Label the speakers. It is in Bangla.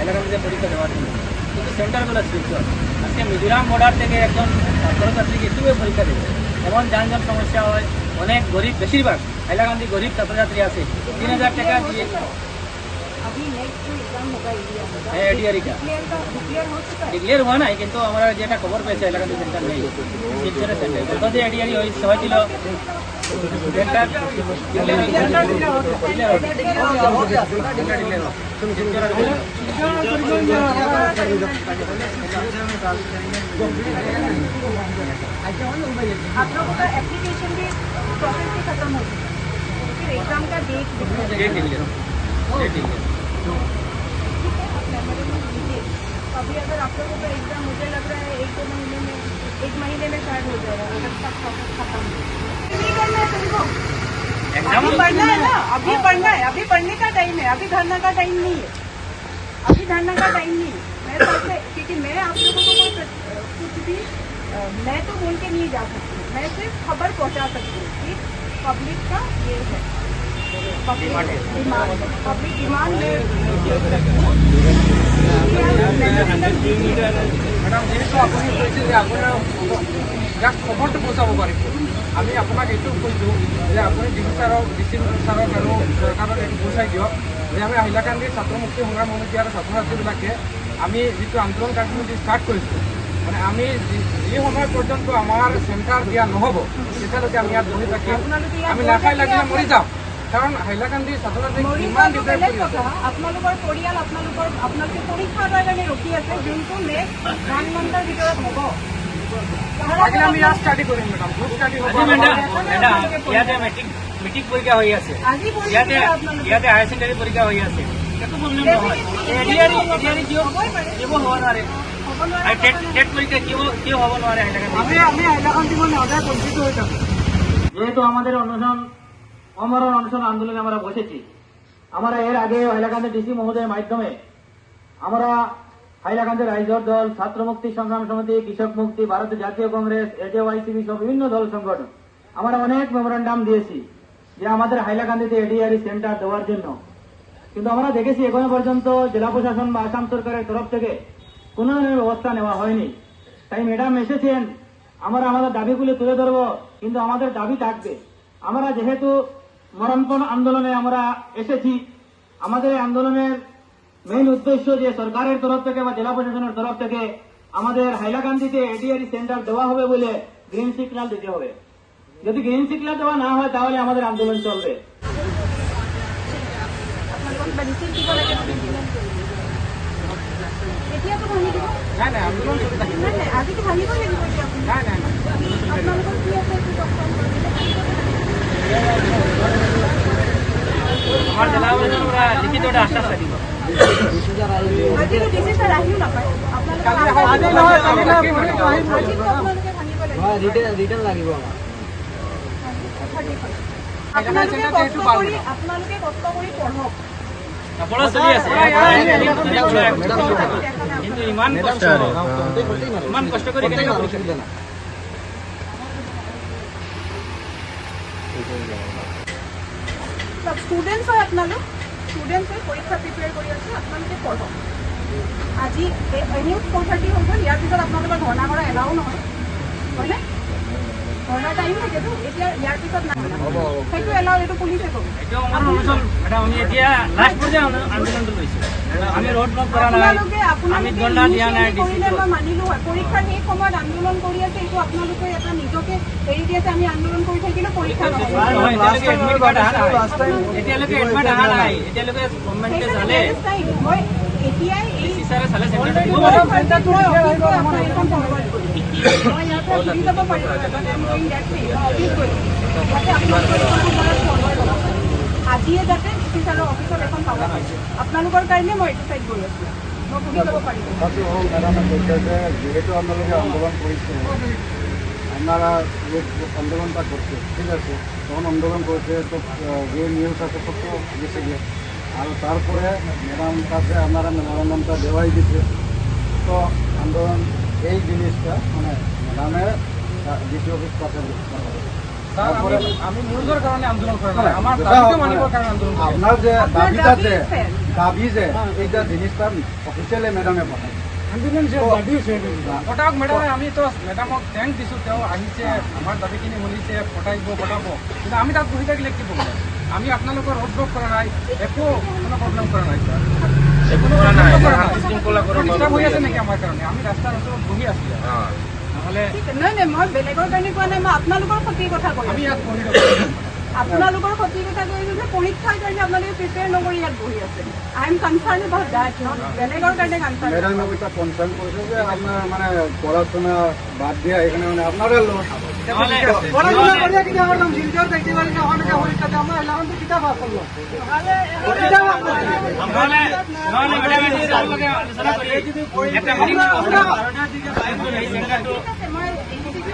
Speaker 1: এলাকার পরীক্ষা দেওয়ার জন্য কিন্তু সেন্টারগুলো সৃষ্টি হয় আজকে মিজোরাম বর্ডার থেকে একজন ছাত্রছাত্রীকে কীভাবে পরীক্ষা দেবে এমন যানজট সমস্যা হয় অনেক গরিব বেশিরভাগ হাইলাকান্দি গরিব ছাত্রছাত্রী আছে তিন হাজার টাকা দিয়ে হ্যাঁ এডিআরি কা ডিক্লেয়ার হওয়া নাই কিন্তু আমরা যেটা খবর পেয়েছি এলাকাতে সেন্টার নেই শিলচরে সেন্টার যতদিন এডিআরি হয়েছিল সেন্টার ডিক্লেয়ার ডিক্লেয়ার
Speaker 2: आप लोगों का एप्लीकेशन भी प्रोसेस भी खत्म हो चुका फिर एग्ज़ाम का डेट अभी अगर आप लोगों का एग्ज़ाम मुझे लग रहा है एक दो महीने में एक महीने में शायद हो जाएगा अगर सब प्रोसेस खत्म नहीं करना है तुमको अभी पढ़ना है ना, अभी पढ़ना है, अभी पढ़ने का टाइम है, अभी धरना का टाइम नहीं है। अभी धरना का टाइम नहीं मेरे पास है क्योंकि मैं आप लोगों को कुछ भी मैं तो बोल के नहीं जा सकती। मैं सिर्फ़ खबर पहुँचा सकती हूँ कि पब्लिक का ये है। पब्लिक डिमांड
Speaker 3: मैडम आपण जास्त मोठं पोचावं पाहिजे আমি আপোনাক এইটো কৈছোঁ যে আপুনি ডি চি ছাৰক ডি চি ছাৰক আৰু চৰকাৰক এইটো পঠাই দিয়ক। যে আমি হাইলাকান্দি ছাত্ৰ মুক্তি সংগ্ৰাম সমিতি আৰু ছাত্ৰ ছাত্ৰীবিলাকে আমি যিটো আন্দোলন কাৰ্যসূচী ষ্টাৰ্ট কৰিছোঁ মানে আমি যি সময় পৰ্যন্ত আমাৰ চেণ্টাৰ দিয়া নহ'ব তেতিয়ালৈকে আমি ইয়াত বহি থাকিম। আমি নাখাই লাগিলে মৰি যাম। কাৰণ হাইলাকান্দি ছাত্ৰ ছাত্ৰীক ইমান কৰি আছে।
Speaker 2: আপোনালোকৰ পৰিয়াল আপোনালোকৰ আপোনালোকে পৰীক্ষা এটাৰ কাৰণে ৰখি আছে যোনটো নেক্সট ওৱান মান্থৰ ভিতৰত হ'ব।
Speaker 3: আমি ষ্টাডি কৰিম মেডাম গ্ৰুপ হ'ব
Speaker 1: ম্যাডাম ইয়াতে মেট্ৰিক মেট্ৰিক পৰীক্ষা হৈ আছে। ইয়াতে ইয়াতে হায়াৰ ছেকেণ্ডাৰী পৰীক্ষা হৈ আছে। একো প্ৰব্লেম নহয় এডিআৰই এডিআৰই কিয় কিয় হ'ব নোৱাৰে
Speaker 2: হ'ব
Speaker 1: টেট টেট পরীক্ষা কিয় কিয় হ'ব নোৱাৰে
Speaker 3: আমি আমি হাইলাকান্দি মানে সদায় বঞ্চিত হৈ থাকোঁ।
Speaker 1: যেহেতু আমাদের অনশন অমরণ অনশন আন্দোলনে আমরা বসেছি আমরা এর আগে হাইলাকান্দি ডিসি মহোদয়ের মাধ্যমে আমরা হাইলাকান্দি রাইজর দল, ছাত্র মুক্তি সংগ্রাম সমিতি, কৃষক মুক্তি ভারতীয় জাতীয় কংগ্রেস এডিওয়াইসিবি সহ বিভিন্ন দল সংগঠন। আমরা অনেক মেমোরান্ডাম দিয়েছি যে আমাদের হাইলাকান্দিতে এডিআরই সেন্টার দেওয়ার জন্য। কিন্তু আমরা দেখেছি এখনও পর্যন্ত জেলা প্রশাসন বা আসাম সরকারের তরফ থেকে কোনো ধরনের ব্যবস্থা নেওয়া হয়নি। তাই ম্যাডাম এসেছেন, আমরা আমাদের দাবিগুলি তুলে ধরবো, কিন্তু আমাদের দাবি থাকবে। আমরা যেহেতু মরণপণ আন্দোলনে আমরা এসেছি, আমাদের আন্দোলনের মেইন উদ্দেশ্য যে সরকারের তরফ থেকে বা জেলা প্রশাসনের তরফ থেকে আমাদের হাইলাকান্দিতে এডিআরই সেন্টার দেওয়া হবে বলে গ্রিন সিগন্যাল দিতে হবে যদি গ্রিন সিগন্যাল দেওয়া না হয়, তাহলে আমাদের আন্দোলন চলবে। আমাৰ জেলা প্ৰশাসনৰ লিখিত এটা আশ্বাস
Speaker 2: দিব
Speaker 4: ৰিটাৰ্ণ লাগিব
Speaker 2: ষ্টুডেণ্টছ হয় আপোনালোক ষ্টুডেণ্টছ পৰীক্ষা প্ৰিপেয়াৰ কৰি আপোনালোকে পঢ়ক আজি এনেও ফ'ৰ থাৰ্টি হৈ গ'ল ইয়াৰ পিছত আপোনালোকৰ ধৰ্ণা কৰা এলাও নহয়। হয়নে? ধৰ্ণাৰ টাইম থাকেতো এতিয়া ইয়াৰ পিছত নাই সেইটো এলাও এইটো পুলিচে ক'ব পৰীক্ষাৰ সেই সময়ত আন্দোলন কৰি আছে এইটো আপোনালোকে এটা নিজকে এৰি দি আছে আমি আন্দোলন কৰি থাকিলেও পৰীক্ষা
Speaker 1: এতিয়ালৈকে এতিয়ালৈকে.
Speaker 2: মই এতিয়াই এই আজিয়ে যাতে ছাৰৰ অফিচত এখন পাব আপোনালোকৰ কাৰণে মই এইটো চাইড গৈ আছোঁ
Speaker 4: যিহেতু আপোনালোকে আন্দোলন কৰিছে আপনারা আন্দোলনটা করছে ঠিক আছে তখন আন্দোলন করছে তো যে নিউজ আছে সব তো গেছে গিয়ে আর তারপরে ম্যাডাম কাছে আপনারা মেমোরান্ডামটা দেওয়াই দিছে। তো আন্দোলন এই জিনিসটা মানে ম্যাডামের ডিসি অফিস কাছে
Speaker 3: করি
Speaker 4: আপনার যে দাবিটা
Speaker 2: দাবি
Speaker 4: যে
Speaker 2: আছে।
Speaker 4: দাবি যে এইটা জিনিসটা অফিসিয়ালি ম্যাডামে পাঠায়
Speaker 3: পটাওক মেডামে আমি তো মেডামক থ্যাংক দিছোঁ তেওঁ আহিছে আমাৰ দাবীখিনি শুনিছে পঠাইব পঠাব। কিন্তু আমি তাত বহি থাকিলে কি প্ৰব্লেম আমি আপোনালোকৰ ৰোড ব্লক কৰা নাই একো কোনো প্ৰব্লেম কৰা নাই। ছাৰ হৈ আছে নেকি আমাৰ কাৰণে? আমি ৰাস্তাৰ ওচৰত বহি আছোঁ। নহ'লে
Speaker 2: নাই নাই মই বেলেগৰ কাৰণে কোৱা নাই মই আপোনালোকৰ ক্ষতিৰ কথা কৈ
Speaker 3: আমি ইয়াত বহি থাকোঁ।
Speaker 2: আপোনালোকৰ কথা কৈ যে পৰীক্ষাৰ কাৰণে আপোনালোকে প্ৰিপেয়াৰ নকৰি ইয়াত বহি আছে I am concern about that বেলেগৰ কাৰণে কনচাৰ্ণ
Speaker 4: ওইটা কনসার্ন করেছে যে আপনার মানে পড়াশোনা বাদ দিয়ে এখানে মানে আপনারা লোক
Speaker 3: পড়াশোনা করিয়া
Speaker 2: মই